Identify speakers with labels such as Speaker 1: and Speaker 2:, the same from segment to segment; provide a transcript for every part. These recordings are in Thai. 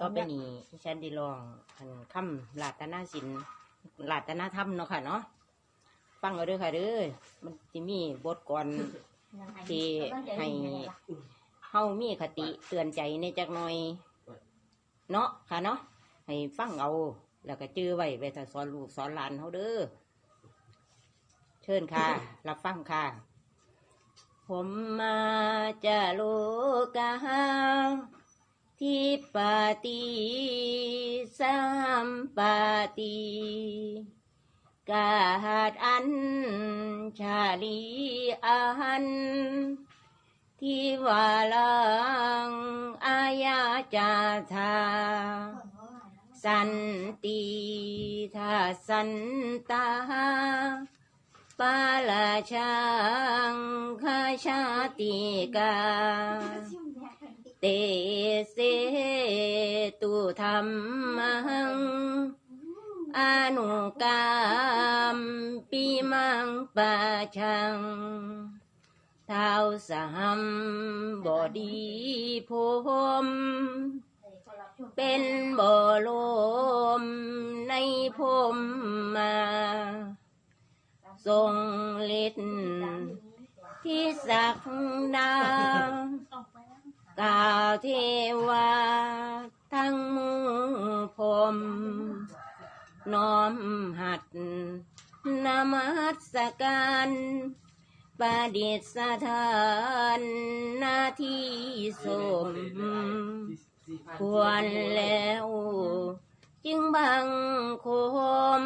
Speaker 1: ต่อไปนี้ดิฉันไดีลองอันคำลาตนาศิลป์ลาตนาธรรมเนาะค่ะเนาะฟังเอาเด้อค่ะเด้อมันจะมีบทก่อนที่ให้เฮามีคติเตือนใจในจักหน่อย เนาะค่ะเนาะให้ฟังเอา แล้วก็จื้อไว้ไว้ถ้าสอนลูกสอนหลานเฮาเด้อเชิญค่ะ รับฟังค่ะ ผมมาจะโลกา ที่ปติสัมปติกาดอันชาลีอันที่วาลังอายาจาธาสันติทาสันตาปาลาชังคาชาติกา เตเสตุธรรมังอนุกรรมปีมังปะชังเท้าสามบอดีพมเป็นบ่อลมในพมมา ทรงฤทธิ์ที่สักดา เทวาทั้งมือพมน้อมหัดนมัสการประดิษฐานหน้าที่สม ควรแล้ว จึงบังคม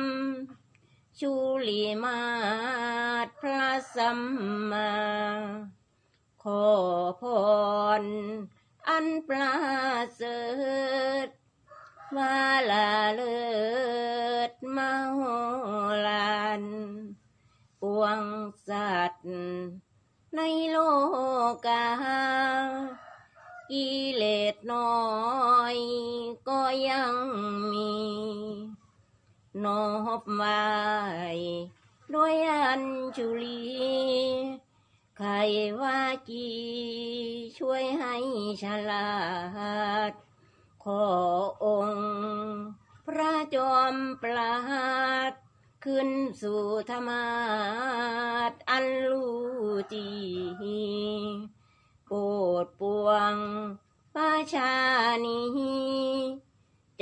Speaker 1: ชูลีมาศพระสัมมา ขอพร อันประเสริฐว่าลาเลิศมาโหลานปวงสัตว์ในโลกากิเลสน้อยก็ยังมีนอบไว้ด้วยอัญชุลี ใครว่ากีช่วยให้ฉลาด ขอองค์ พระจอมปราดขึ้นสู่ธรรมาสอันรู้จีโปรดปวงประชานี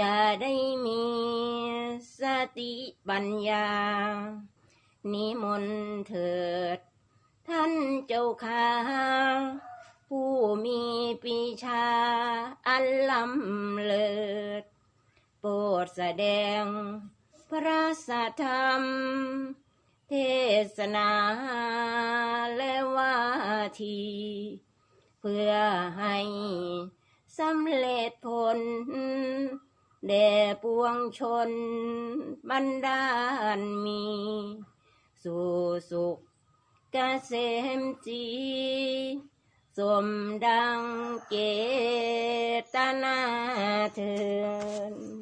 Speaker 1: จะได้มีสติปัญญา นิมนต์เถิด เจ้าข้าผู้มีปีชาอันล้ำเลิศ โปรดแสดงพระสัทธรรม เทศนาและวาที เพื่อให้สำเร็จผล แด่ปวงชนบรรดาลมี สู่สุข กษมจีสมดังเกตนาเถิด